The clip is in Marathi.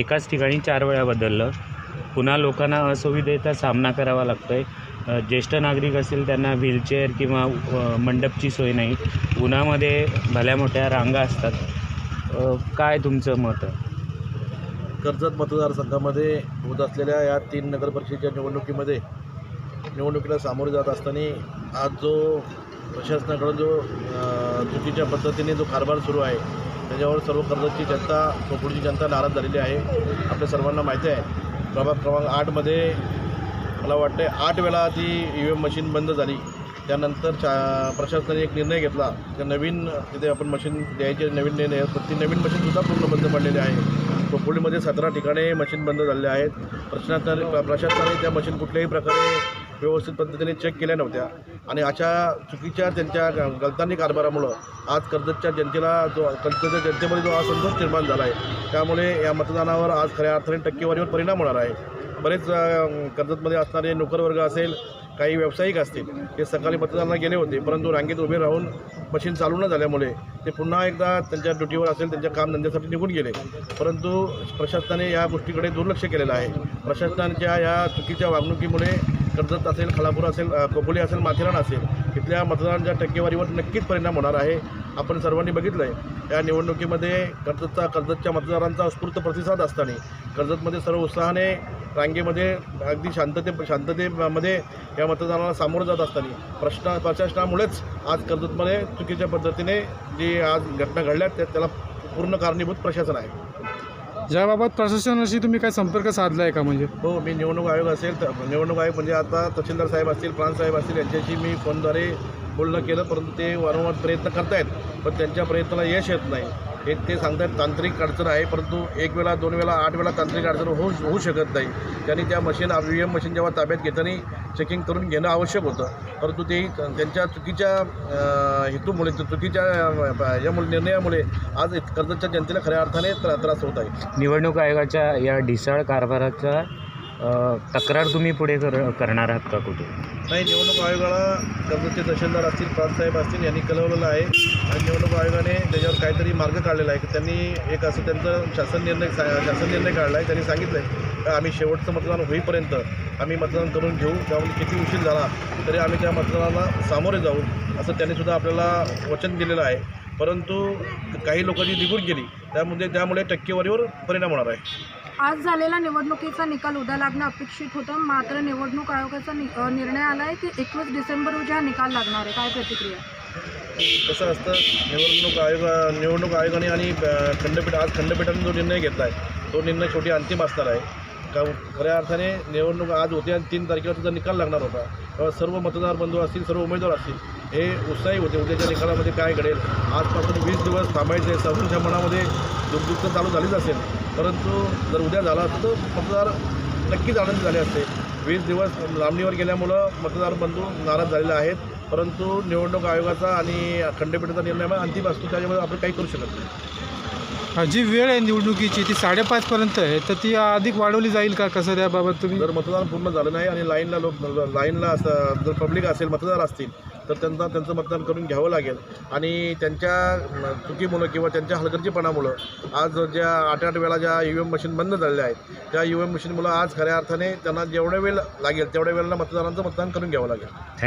एकाच ठिकाणी चार वेळा बदललं. पुन्हा लोकांना असुविधेचा सामना करावा लागतो आहे ज्येष्ठ नागरिक असेल त्यांना व्हीलचेअर किंवा मंडपची सोय नाही. उन्हामध्ये भल्या मोठ्या रांगा असतात. काय तुमचं मत? आहे कर्जत मतदारसंघामध्ये होत असलेल्या या तीन नगरपरिषदेच्या निवडणुकीमध्ये निवडणुकीला सामोरे जात असताना आज जो प्रशासनाकडून जो चुकीच्या पद्धतीने जो कारभार सुरू आहे त्याच्यावर सर्व कर्जतची जनता कोकणची जनता नाराज झालेली आहे. आपल्या सर्वांना माहिती आहे. प्रभाग क्रमांक आठमध्ये मला वाटते आठ वेळा ती ई व्ही एम मशीन बंद झाली. त्यानंतर चा प्रशासनाने एक निर्णय घेतला. त्या नवीन तिथे आपण मशीन द्यायचे नवीन निर्णय पण ती नवीन मशीनसुद्धा पूर्ण बंद पडलेली आहे. खोपोलीमध्ये सतरा ठिकाणी मशीन बंद झालेले आहेत. प्रशासनाने प्रशासनाने त्या मशीन कुठल्याही प्रकारे व्यवस्थित पद्धतीने चेक केल्या नव्हत्या. आणि अशा चुकीच्या त्यांच्या ग- गलतानी कारभारामुळं आज कर्जतच्या जनतेला जो कर्जतच्या जनतेमध्ये जो असंतोष निर्माण झाला आहे त्यामुळे या मतदानावर आज खऱ्या अर्थाने टक्केवारीवर परिणाम होणार आहे. बरेच कर्जतमध्ये असणारे नोकरवर्ग असेल काही व्यावसायिक असतील ते सकाळी मतदानाला गेले होते परंतु रांगेत उभे राहून मशीन चालू न झाल्यामुळे ते पुन्हा एकदा त्यांच्या ड्युटीवर असेल त्यांच्या कामधंद्यासाठी निघून गेले. परंतु प्रशासनाने या गोष्टीकडे दुर्लक्ष केलेलं आहे. प्रशासनाच्या या चुकीच्या वागणुकीमुळे कर्जत असेल खालापूर असेल कोपोली असेल माथेरान असेल इथल्या मतदानाच्या टक्केवारीवर नक्कीच परिणाम होणार आहे. आपण सर्वांनी बघितलं आहे या निवडणुकीमध्ये कर्जतचा कर्जतच्या मतदारांचा उत्स्फूर्त प्रतिसाद असताना कर्जतमध्ये सर्व उत्साहाने रांगेमध्ये अगदी शांतते शांततेमध्ये या मतदानाला सामोरं जात असताना प्रश्न प्रशासनामुळेच आज कर्जतमध्ये चुकीच्या पद्धतीने जी आज घटना घडल्या त्या त्याला पूर्ण कारणीभूत प्रशासन आहे. याबाबत प्रशासनाशी तुम्ही काय संपर्क साधला आहे का म्हणजे? हो मी निवडणूक आयोग असेल तर निवडणूक आयोग म्हणजे आता तहसीलदार साहेब असतील प्रांत साहेब असतील यांच्याशी मी फोनद्वारे बोलणं केलं परंतु ते वारंवार प्रयत्न करतायत पण त्यांच्या प्रयत्नाला यश येत नाही. हे ते सांगतात तांत्रिक अडचण आहे परंतु एक वेळा दोन वेळा आठ वेळा तांत्रिक अडचण होऊ होऊ शकत नाही. त्यांनी त्या मशीन व्ही एम मशीन जेव्हा ताब्यात घेताना चेकिंग करून घेणं आवश्यक होतं. परंतु ते त्यांच्या चुकीच्या हेतूमुळे चुकीच्या यामुळे निर्णयामुळे आज कर्जतच्या जनतेला खऱ्या अर्थाने त्रा त्रास होत आहे. निवडणूक आयोगाच्या या ढिसाळ कारभाराचा तक्रार तुम्ही पुढे कर करणार आहात का कुठे? नाही निवडणूक आयोगाला कर्जतचे तहसीलदार असतील प्रांतसाहेब असतील यांनी कळवलेलं आहे. आणि निवडणूक आयोगाने त्याच्यावर काहीतरी मार्ग काढलेला आहे. की त्यांनी एक असं त्यांचं शासन निर्णय सा- शासन निर्णय काढला आहे त्यांनी सांगितलं आहे का आम्ही शेवटचं मतदान होईपर्यंत आम्ही मतदान करून घेऊ. त्यामुळे किती उशीर झाला तरी आम्ही त्या मतदानाला सामोरे जाऊ असं त्यांनीसुद्धा आपल्याला वचन दिलेलं आहे. परंतु काही लोकांची निघून गेली त्यामुळे त्यामुळे टक्केवारीवर परिणाम होणार आहे. आज झालेला निवडणुकीचा निकाल उद्या लागणं अपेक्षित होतं. मात्र निवडणूक आयोगाचा नि अ, निर्णय आला आहे की एकवीस डिसेंबर रोजी हा निकाल लागणार आहे. काय प्रतिक्रिया? कसं असतं निवडणूक आयोग निवडणूक आयोगाने आणि अ, खंडपीठ आज खंडपीठाने जो निर्णय घेतला आहे तो निर्णय शेवटी अंतिम असणार आहे. का खऱ्या अर्थाने निवडणूक आज होते आणि तीन तारखेला त्याचा निकाल लागणार होता. तेव्हा सर्व मतदार बंधू असतील सर्व उमेदवार असतील हे उत्साही होते. उद्याच्या निकालामध्ये काय घडेल? आजपासून वीस दिवस थांबायचे. सर्वांच्या मनामध्ये दुखदुख तर चालू झालीच असेल. परंतु जर उद्या झाला असतं तर मतदार नक्कीच आनंदी झाले असते. वीस दिवस लांबणीवर गेल्यामुळं मतदार बंधू नाराज झालेले आहेत. परंतु निवडणूक आयोगाचा आणि खंडपीठाचा निर्णय हा अंतिम असतो त्याच्यामुळे आपण काही करू शकत नाही. जी वेळ आहे निवडणुकीची ती साडेपाचपर्यंत आहे. तर ती अधिक वाढवली जाईल का? कसं त्याबाबत तुम्ही? जर मतदान पूर्ण झालं नाही आणि लाईनला लोक लाईनला असं जर पब्लिक असेल मतदार असतील तर त्यांना त्यांचं मतदान करून घ्यावं लागेल. आणि त्यांच्या चुकीमुळं किंवा त्यांच्या हलगर्जीपणामुळं आज ज्या आठ आठ वेळा ज्या ई व्ही एम मशीन बंद झालेल्या आहेत त्या ई व्ही एम मशीनमुळं आज खऱ्या अर्थाने त्यांना जेवढा वेळ लागेल तेवढ्या वेळेला मतदारांचं मतदान करून घ्यावं लागेल.